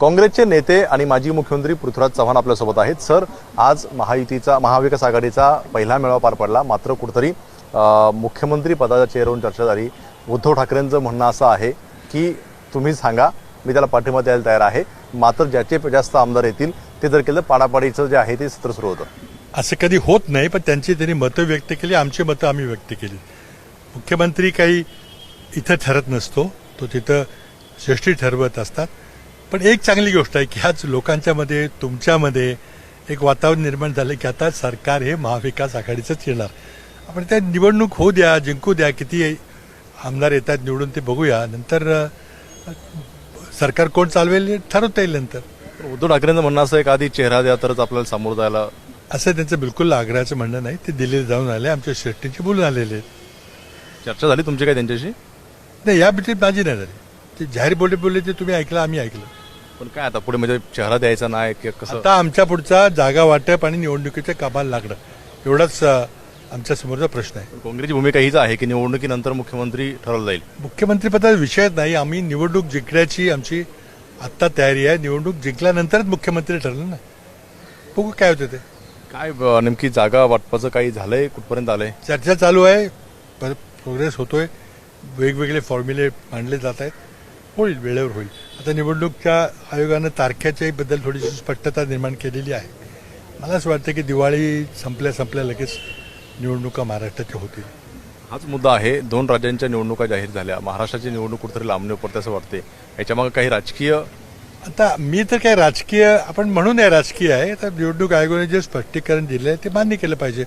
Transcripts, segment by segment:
काँग्रेसचे नेते आणि माजी मुख्यमंत्री पृथ्वीराज चव्हाण आपल्यासोबत आहेत. सर आज महायुतीचा महाविकास आघाडीचा पहिला मेळावा पार पडला. मात्र कुठंतरी मुख्यमंत्री पदाच्या चेहऱ्यावरून चर्चा झाली. उद्धव ठाकरेंचं म्हणणं असं आहे की तुम्ही सांगा मी त्याला पाठिंबा द्यायला तयार आहे. मात्र ज्याचे जास्त आमदार येतील ते जर केलं पाडापाडीचं जे आहे ते सत्र सुरू होतं. असं कधी होत नाही पण त्यांची त्यांनी मतं व्यक्त केली आमची मतं आम्ही व्यक्त केली. मुख्यमंत्री काही इथं ठरत नसतो तो तिथं श्रेष्ठी ठरवत असतात. पण एक चांगली गोष्ट आहे की आज लोकांच्यामध्ये तुमच्यामध्ये एक वातावरण निर्माण झालं की आता सरकार हे महाविकास आघाडीचंच येणार. आपण त्या निवडणूक होऊ द्या जिंकू द्या किती आमदार येतात निवडून ते बघूया. नंतर सरकार कोण चालवेल ठरवता येईल नंतर. उद्धव ठाकरेंचं म्हणणं असं आहे का आधी चेहरा द्या तरच आपल्याला सामोरं जायला असं त्यांचं बिलकुल आग्रहाचं म्हणणं नाही. ते दिल्लीला जाऊन आले आमच्या श्रेष्ठींची बोलून आलेले आहेत. चर्चा झाली तुमची काय त्यांच्याशी? नाही या बाबतीत माझी नाही झाली. ते जाहीर बोलले बोलले ते तुम्ही ऐकलं आम्ही ऐकलं. पण काय आता पुढे म्हणजे चेहरा द्यायचा नाही की कसं? आता आमच्या पुढचा जागा वाटप आणि निवडणुकीच्या कामाल लागणं एवढाच अं, आमच्या समोरचा प्रश्न आहे. काँग्रेसची भूमिका हीच आहे की निवडणुकीनंतर मुख्यमंत्री ठरवलं जाईल. मुख्यमंत्रीपदाचा विषयच नाही. आम्ही निवडणूक जिंकण्याची आमची आत्ता तयारी आहे. निवडणूक जिंकल्यानंतरच मुख्यमंत्री ठरलं ना. बघू काय होतं ते. काय अ, नेमकी जागा वाटपाचं काही झालंय? कुठपर्यंत आलंय? चर्चा चालू आहे. पर- प्रोग्रेस होतोय. वेगवेगळे फॉर्म्युले मांडले जात आहेत. होईल वेळेवर होईल. आता निवडणूकच्या आयोगानं तारखेच्याही बद्दल थोडीशी स्पष्टता निर्माण केलेली आहे. मला असं वाटतं की दिवाळी संपल्या संपल्या लगेच निवडणुका महाराष्ट्राच्या होतील. हाच मुद्दा आहे. दोन राज्यांच्या निवडणुका जाहीर झाल्या. महाराष्ट्राची निवडणूक कुठेतरी लांबणी पडते असं वाटते याच्यामागे काही राजकीय आता मी तर काय राजकीय आपण म्हणू नये राजकीय आहे. तर निवडणूक आयोगाने जे स्पष्टीकरण दिलं आहे ते मान्य केलं पाहिजे.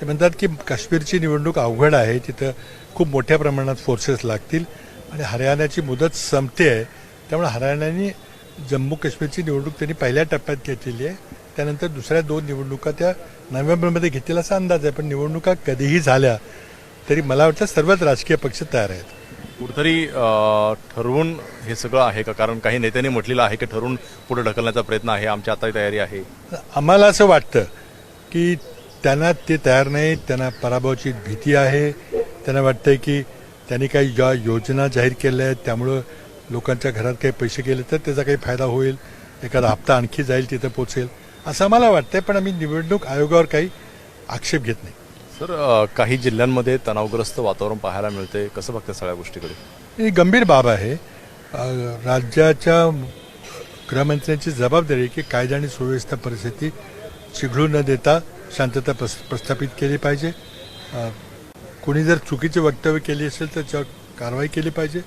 ते म्हणतात की काश्मीरची निवडणूक अवघड आहे. तिथं खूप मोठ्या प्रमाणात फोर्सेस लागतील. आणि हरियाणाची मुदत संपते आहे. त्यामुळे हरियाणाने जम्मू काश्मीरची निवडणूक त्यांनी पहिल्या टप्प्यात घेतलेली आहे. त्यानंतर दुसऱ्या दोन निवडणुका त्या नोव्हेंबरमध्ये घेतील असा अंदाज आहे पण निवडणुका कधीही झाल्या तरी मला वाटतं सर्वच राजकीय पक्ष तयार आहेत. कुठेतरी ठरवून हे सगळं आहे का? कारण काही नेत्यांनी म्हटलेलं आहे की ठरवून पुढे ढकलण्याचा प्रयत्न आहे आमची आता तयारी आहे. आम्हाला असं वाटतं की त्यांना ते तयार नाहीत त्यांना पराभवाची भीती आहे. त्यांना वाटतंय की त्यांनी काही ज्या योजना जाहीर केल्या आहेत त्यामुळं लोकांच्या घरात काही पैसे गेले तर त्याचा काही फायदा होईल एखादा हप्ता आणखी जाईल तिथं पोचेल. असं आम्हाला वाटतंय पण आम्ही निवडणूक आयोगावर काही आक्षेप घेत नाही. सर काही जिल्ह्यांमध्ये तणावग्रस्त वातावरण पाहायला मिळते कसं बघते सगळ्या गोष्टीकडे? ही गंभीर बाब आहे. राज्याच्या गृहमंत्र्यांची जबाबदारी की कायदा आणि सुव्यवस्था परिस्थिती चिघळू न देता शांतता प्रस- प्रस्थापित केली पाहिजे. कोणी जर चुकीचे वक्तव्य केली असेल तर त्याच्यावर कारवाई केली पाहिजे.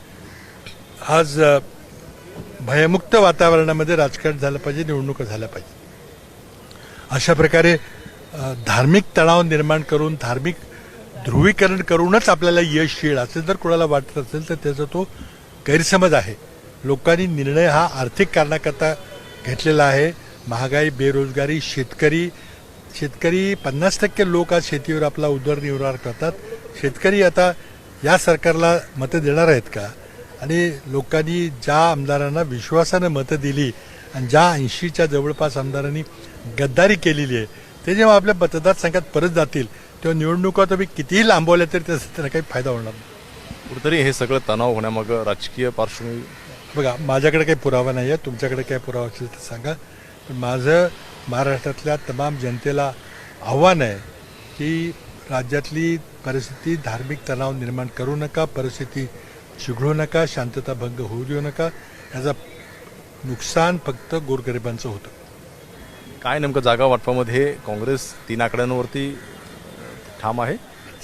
आज भयमुक्त वातावरणामध्ये राजकारण झालं पाहिजे निवडणुका झाल्या पाहिजे. अशा प्रकारे धार्मिक तणाव निर्माण करून धार्मिक ध्रुवीकरण करूनच आपल्याला यश येईल असं जर कोणाला वाटत असेल तर त्याचा तो गैरसमज आहे. लोकांनी निर्णय हा आर्थिक कारणाकरता घेतलेला आहे. महागाई बेरोजगारी शेतकरी शेतकरी पन्नास टक्के लोक आज शेतीवर आपला उदरनिर्वाह करतात. शेतकरी आता या सरकारला मतं देणार आहेत का? आणि लोकांनी ज्या आमदारांना विश्वासानं मतं दिली आणि ज्या ऐंशीच्या जवळपास आमदारांनी गद्दारी केलेली आहे ते जेव्हा आपल्या मतदारसंघात परत जातील तेव्हा निवडणुका तुम्ही कितीही लांबवल्या तरी त्याचा त्यांना काही फायदा होणार नाही. कुठेतरी हे सगळं तणाव होण्यामागं राजकीय पार्श्वभूमी बघा माझ्याकडे काही पुरावा नाही आहे तुमच्याकडे काय पुरावा असेल तर सांगा. पण माझं महाराष्ट्रातल्या तमाम जनतेला आव्हान आहे की राज्यातली परिस्थिती धार्मिक तणाव निर्माण करू नका परिस्थिती चिघळू नका शांतता भंग होऊ देऊ नका. याचा नुकसान फक्त गोरगरिबांचं होतं. काय नेमकं जागा वाटपामध्ये काँग्रेस तीन आकड्यांवरती ठाम आहे?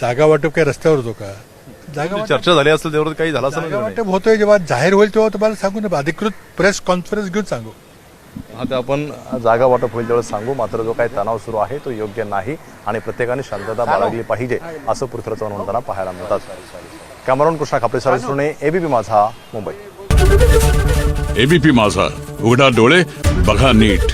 जागा वाटप काय रस्त्यावर होतो का? जागा चर्चा झाली असेल त्यावर काही झालं असं जागा नाही वाटप होतोय जेव्हा जाहीर होईल तेव्हा तुम्हाला सांगू ना अधिकृत प्रेस कॉन्फरन्स घेऊन सांगू. हा ते आपण जागा वाटप होईल त्यावेळेस सांगू. मात्र जो काही तणाव सुरू आहे तो योग्य नाही आणि प्रत्येकाने शांतता बाळगली पाहिजे असं पृथ्वीराज चव्हाण म्हणताना पाहायला मिळतात. कॅमेरॉन कृष्णा खापरे सारे एबीपी माझा मुंबई. एबीपी माझा उघडा डोळे बघा नीट.